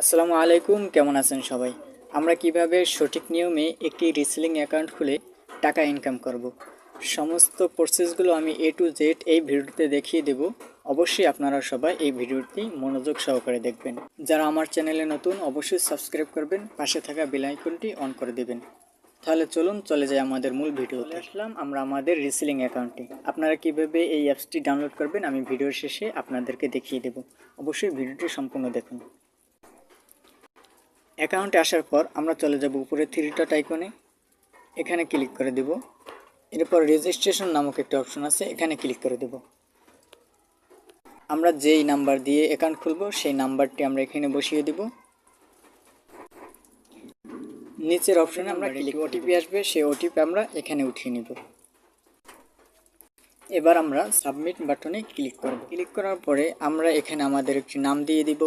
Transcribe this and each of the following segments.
আসসালামু আলাইকুম, কেমন আছেন সবাই? আমরা কীভাবে সঠিক নিয়মে একটি রিসেলিং অ্যাকাউন্ট খুলে টাকা ইনকাম করব। সমস্ত প্রসেসগুলো আমি এ টু জেড এই ভিডিওতে দেখিয়ে দেব। অবশ্যই আপনারা সবাই এই ভিডিওটি মনোযোগ সহকারে দেখবেন। যারা আমার চ্যানেলে নতুন, অবশ্যই সাবস্ক্রাইব করবেন, পাশে থাকা বেল আইকনটি অন করে দেবেন। তাহলে চলুন, চলে যাই আমাদের মূল ভিডিওতে। আসলাম আমরা আমাদের রিসেলিং অ্যাকাউন্টে আপনারা কীভাবে এই অ্যাপসটি ডাউনলোড করবেন, আমি ভিডিওর শেষে আপনাদেরকে দেখিয়ে দেব। অবশ্যই ভিডিওটি সম্পূর্ণ দেখুন। অ্যাকাউন্টে আসার পর আমরা চলে যাব উপরে থ্রি ডট আইকনে এখানে ক্লিক করে দেব। এরপর রেজিস্ট্রেশন নামক একটা অপশন আছে এখানে ক্লিক করে দেব। আমরা যেই নাম্বার দিয়ে অ্যাকাউন্ট খুলব সেই নাম্বারটি আমরা এখানে বসিয়ে দেব। নিচের অপশনে আমরা ক্লিক ওটিপি আসবে সেই ওটিপি আমরা এখানে উঠিয়ে নিব। এবার আমরা সাবমিট বাটনে ক্লিক করব। ক্লিক করার পরে আমরা এখানে আমাদের একটি নাম দিয়ে দিব।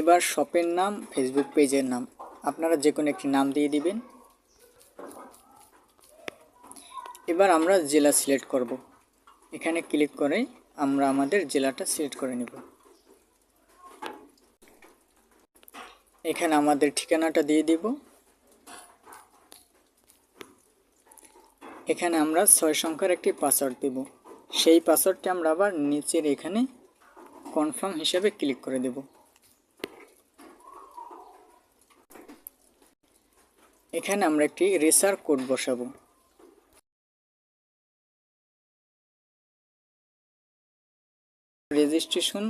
এবার শপের নাম ফেসবুক পেজের নাম। আপনারা যে কোনো একটি নাম দিয়ে দিবেন। এবার আমরা জেলা সিলেক্ট করব। এখানে ক্লিক করে আমরা আমাদের জেলাটা সিলেক্ট করে নেব। এখানে আমাদের ঠিকানাটা দিয়ে দিব। এখানে আমরা ছয় সংখ্যার একটি পাসওয়ার্ড দেব। সেই পাসওয়ার্ডটি আমরা আবার নিচের এখানে কনফার্ম হিসাবে ক্লিক করে দেব। এখানে আমরা একটি রেসার কোড বসাবো। রেজিস্ট্রেশন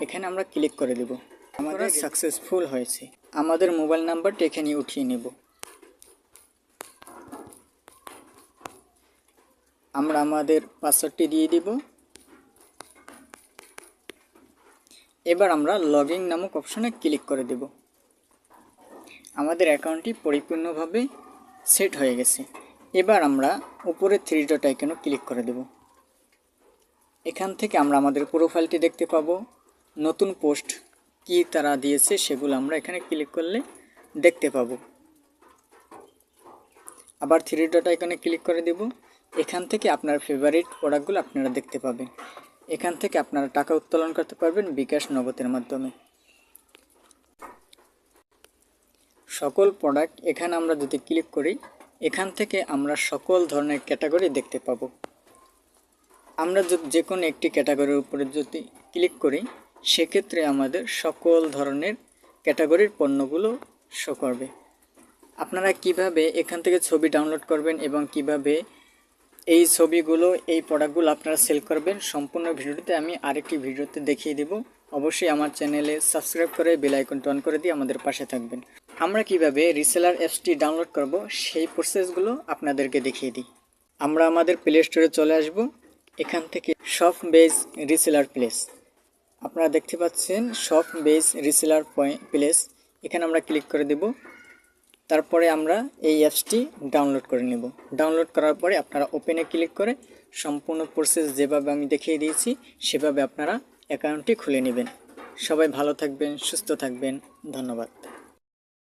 এখানে আমরা ক্লিক করে দেব। আমাদের সাকসেসফুল হয়েছে। আমাদের মোবাইল নাম্বারটি এখানে উঠিয়ে নেব। আমরা আমাদের পাসওয়ার্ডটি দিয়ে দিব। এবার আমরা লগইন নামক অপশনে ক্লিক করে দেব। আমাদের অ্যাকাউন্টটি পরিপূর্ণভাবে সেট হয়ে গেছে। এবার আমরা উপরে থ্রি ডট আইকনে ক্লিক করে দেব? এখান থেকে আমরা আমাদের প্রোফাইলটি দেখতে পাবো। নতুন পোস্ট কি তারা দিয়েছে সেগুলো আমরা এখানে ক্লিক করলে দেখতে পাবো। আবার থ্রি ডট আইকনে ক্লিক করে দেব। এখান থেকে আপনার ফেভারিট প্রোডাক্টগুলো আপনারা দেখতে পাবেন। এখান থেকে আপনারা টাকা উত্তোলন করতে পারবেন বিকাশ নগদের মাধ্যমে। সকল প্রোডাক্ট এখানে আমরা যদি ক্লিক করি, এখান থেকে আমরা সকল ধরনের ক্যাটাগরি দেখতে পাবো। আমরা যদি যে কোনো একটি ক্যাটাগরির উপরে যদি ক্লিক করি, সেক্ষেত্রে আমাদের সকল ধরনের ক্যাটাগরির পণ্যগুলো শো করবে। আপনারা কীভাবে এখান থেকে ছবি ডাউনলোড করবেন এবং কীভাবে এই ছবিগুলো, এই প্রোডাক্টগুলো আপনারা সেল করবেন, সম্পূর্ণ ভিডিওটিতে আমি আরেকটি ভিডিওতে দেখিয়ে দেব। অবশ্যই আমার চ্যানেলে সাবস্ক্রাইব করে বেল আইকনটি অন করে দিয়ে আমাদের পাশে থাকবেন। আমরা কীভাবে রিসেলার অ্যাপসটি ডাউনলোড করব, সেই প্রসেসগুলো আপনাদেরকে দেখিয়ে দিই। আমরা আমাদের প্লে স্টোরে চলে আসব। এখান থেকে শপ বেজ রিসেলার প্লেস আপনারা দেখতে পাচ্ছেন শপ বেজ রিসেলার প্লেস এখানে আমরা ক্লিক করে দেব। তারপরে আমরা এই অ্যাপসটি ডাউনলোড করে নেব। ডাউনলোড করার পরে আপনারা ওপেনে ক্লিক করে সম্পূর্ণ প্রসেস যেভাবে আমি দেখিয়ে দিয়েছি, সেভাবে আপনারা অ্যাকাউন্টটি খুলে নেবেন। সবাই ভালো থাকবেন, সুস্থ থাকবেন। ধন্যবাদ।